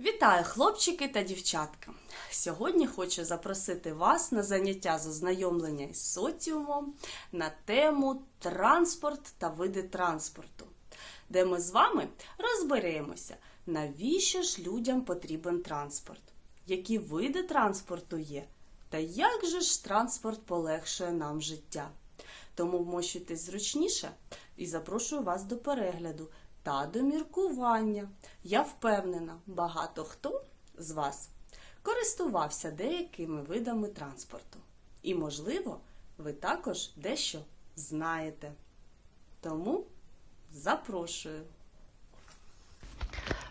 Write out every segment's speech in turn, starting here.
Вітаю, хлопчики та дівчатка! Сьогодні хочу запросити вас на заняття з ознайомлення із соціумом на тему транспорт та види транспорту, де ми з вами розберемося, навіщо ж людям потрібен транспорт, які види транспорту є, та як же ж транспорт полегшує нам життя. Тому вмощуйтесь зручніше і запрошую вас до перегляду та до міркування. Я впевнена, багато хто з вас користувався деякими видами транспорту. І, можливо, ви також дещо знаєте. Тому запрошую.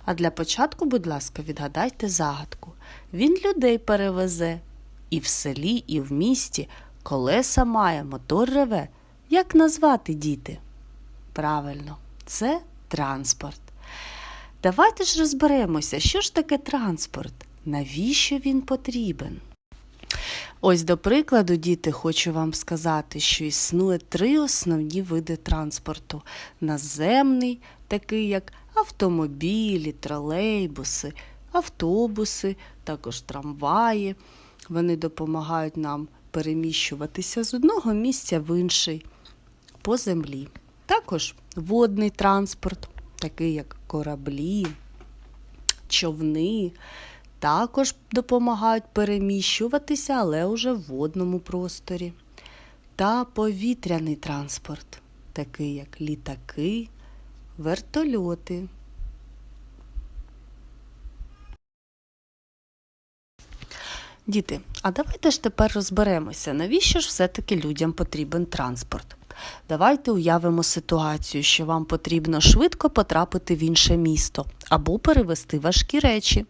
А для початку, будь ласка, відгадайте загадку. Він людей перевезе. І в селі, і в місті колеса має, мотор реве. Як назвати діти? Правильно, це транспорт. Давайте ж розберемося, що ж таке транспорт, навіщо він потрібен. Ось до прикладу, діти, хочу вам сказати, що існує три основні види транспорту: наземний, такий як автомобілі, тролейбуси, автобуси, також трамваї. Вони допомагають нам переміщуватися з одного місця в інший по землі. Також водний транспорт, такий як кораблі, човни, також допомагають переміщуватися, але уже в водному просторі. Та повітряний транспорт, такий як літаки, вертольоти. Діти, а давайте ж тепер розберемося, навіщо ж все-таки людям потрібен транспорт. Давайте уявимо ситуацію, що вам потрібно швидко потрапити в інше місто або перевезти важкі речі.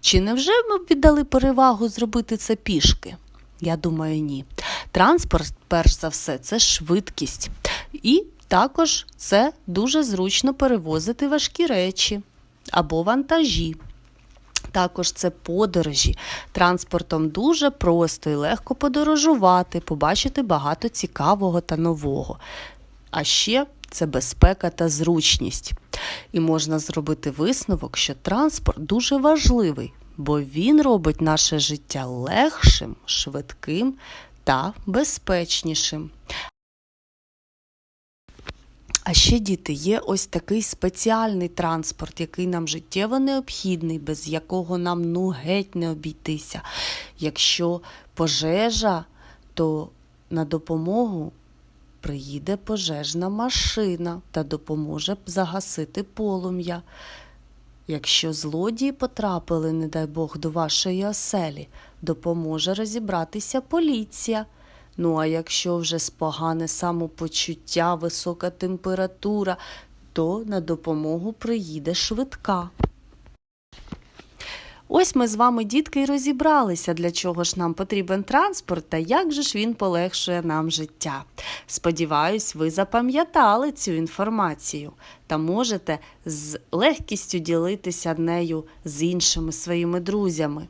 Чи невже ми б віддали перевагу зробити це пішки? Я думаю, ні. Транспорт, перш за все, це швидкість. І також це дуже зручно перевозити важкі речі або вантажі. Також це подорожі. Транспортом дуже просто і легко подорожувати, побачити багато цікавого та нового. А ще це безпека та зручність. І можна зробити висновок, що транспорт дуже важливий, бо він робить наше життя легшим, швидким та безпечнішим. А ще діти, є ось такий спеціальний транспорт, який нам життєво необхідний, без якого нам ну геть не обійтися. Якщо пожежа, то на допомогу приїде пожежна машина та допоможе загасити полум'я. Якщо злодії потрапили, не дай Бог, до вашої оселі, допоможе розібратися поліція. Ну а якщо вже спогане самопочуття, висока температура, то на допомогу приїде швидка. Ось ми з вами, дітки, і розібралися, для чого ж нам потрібен транспорт та як же ж він полегшує нам життя. Сподіваюсь, ви запам'ятали цю інформацію та можете з легкістю ділитися нею з іншими своїми друзями.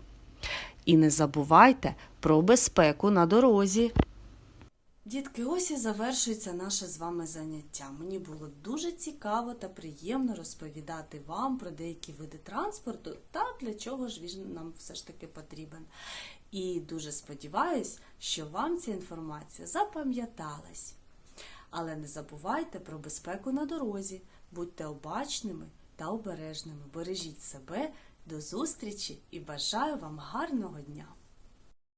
І не забувайте про безпеку на дорозі. Дітки, ось і завершується наше з вами заняття. Мені було дуже цікаво та приємно розповідати вам про деякі види транспорту та для чого ж він нам все ж таки потрібен. І дуже сподіваюсь, що вам ця інформація запам'яталась. Але не забувайте про безпеку на дорозі, будьте обачними та обережними. Бережіть себе, до зустрічі і бажаю вам гарного дня!